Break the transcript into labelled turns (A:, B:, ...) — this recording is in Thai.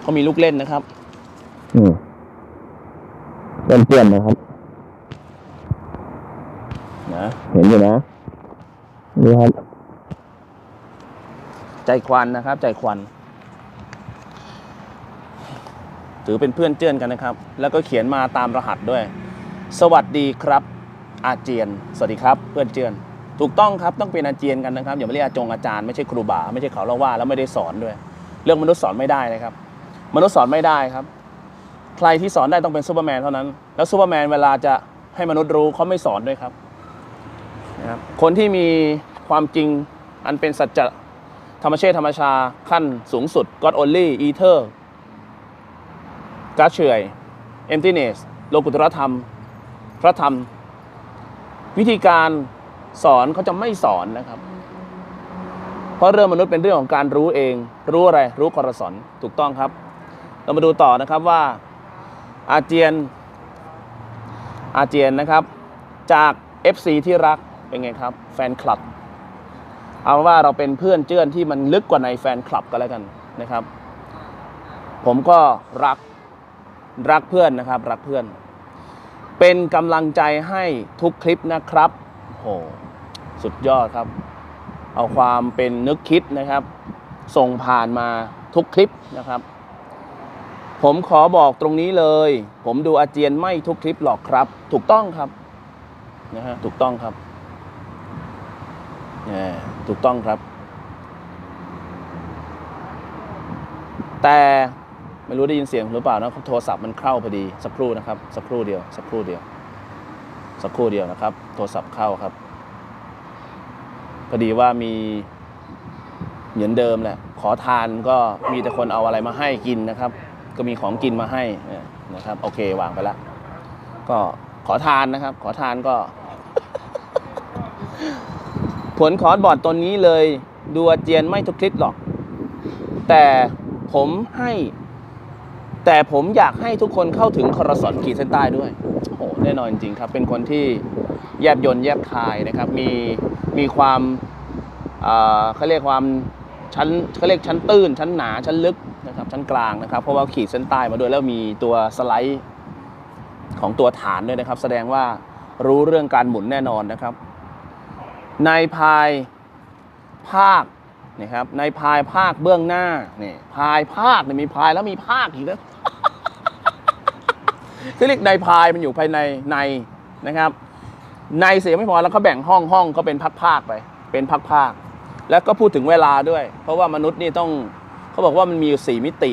A: เขามีลูกเล่นนะครับ
B: อืมเพื่อนๆนะครับ
A: นะ
B: เห็นอยู่นะนี่ครับ
A: ใจควันนะครับ ใจควัน ถือเป็นเพื่อนเจือนกันนะครับ แล้วก็เขียนมาตามรหัสด้วย สวัสดีครับ อาเจียน สวัสดีครับ เพื่อนเจือน ถูกต้องครับต้องเป็นอาเจียนกันนะครับอย่ามาเรียกอาจงอาจารย์ไม่ใช่ครูบาไม่ใช่เขาเล่าว่าแล้วไม่ได้สอนด้วย เรื่องมนุษย์สอนไม่ได้นะครับ มนุษย์สอนไม่ได้ครับ ใครที่สอนได้ต้องเป็นซูเปอร์แมนเท่านั้น แล้วซูเปอร์แมนเวลาจะให้มนุษย์รู้เขาไม่สอนด้วยครับนะครับคนที่มีความจริงอันเป็นสัจจะธรรมเชษธรรมชาขั้นสูงสุด God only ether การเฉย emptiness โลกุตรธรรม พระธรรม วิธีการสอนเขาจะไม่สอนนะครับ เพราะเรื่องมนุษย์เป็นเรื่องของการรู้เอง รู้อะไร รู้กรสอนถูกต้องครับ เรามาดูต่อนะครับว่าอาเจียนอาเจียนนะครับ จาก FC ที่รักเป็นไงครับ แฟนคลับ เอาว่าเราเป็นเพื่อนเจื้อนที่มันลึกกว่าในแฟนคลับก็แล้วกันนะครับ ผมก็รักรักเพื่อนนะครับ รักเพื่อน เป็นกำลังใจให้ทุกคลิปนะครับโอ้โหสุดยอดครับ เอาความเป็นนึกคิดนะครับ ส่งผ่านมาทุกคลิปนะครับ ผมขอบอกตรงนี้เลย ผมดูอาเจียนไม่ทุกคลิปหรอกครับ ถูกต้องครับนะฮะถูกต้องครับแหมถูกต้องครับ แต่ไม่รู้ได้ยินเสียงหรือเปล่านะโทรศัพท์มันเข้าพอดีสักครู่นะครับ สักครู่เดียว สักครู่เดียว สักครู่เดียวนะครับ โทรศัพท์เข้าครับ พอดีว่ามีเหมือนเดิมแหละขอทานก็มีแต่คนเอาอะไรมาให้กินนะครับ ก็มีของกินมาให้นะครับ โอเควางไปแล้วก็ขอทานนะครับ ขอทานก็ ผลคอร์สบอร์ดตัวนี้เลยดูอาเจียนไม่ทุกคลิปหรอก แต่ผมให้ แต่ผมอยากให้ทุกคนเข้าถึงคอรสอนขีดเส้นใต้ด้วยโอ้โหแน่นอนจริงครับ เป็นคนที่แยบยนแยบคายนะครับ มีมีความเอ่อเขาเรียกความชั้นเขาเรียกชั้นตื้น ชั้นหนาชั้นลึก นะครับชั้นกลางนะครับ เพราะว่าขีดเส้นใต้มาด้วยแล้วมีตัวสไลด์ของตัวฐานด้วยนะครับ แสดงว่ารู้เรื่องการหมุนแน่นอนนะครับ ในพายภาคนะครับในพายภาคเบื้องหน้านี่พายภาคเนี่ยมีพายแล้วมีภาคอีกนะที่เรียกในพายมันอยู่ภายในในนะครับ ในเสียไม่พอแล้วเขาแบ่งห้องห้องก็เป็นภาคไป เป็นภาคแล้วก็พูดถึงเวลาด้วย เพราะว่ามนุษย์นี่ต้อง บอกว่ามันมีอยู่สี่มิติ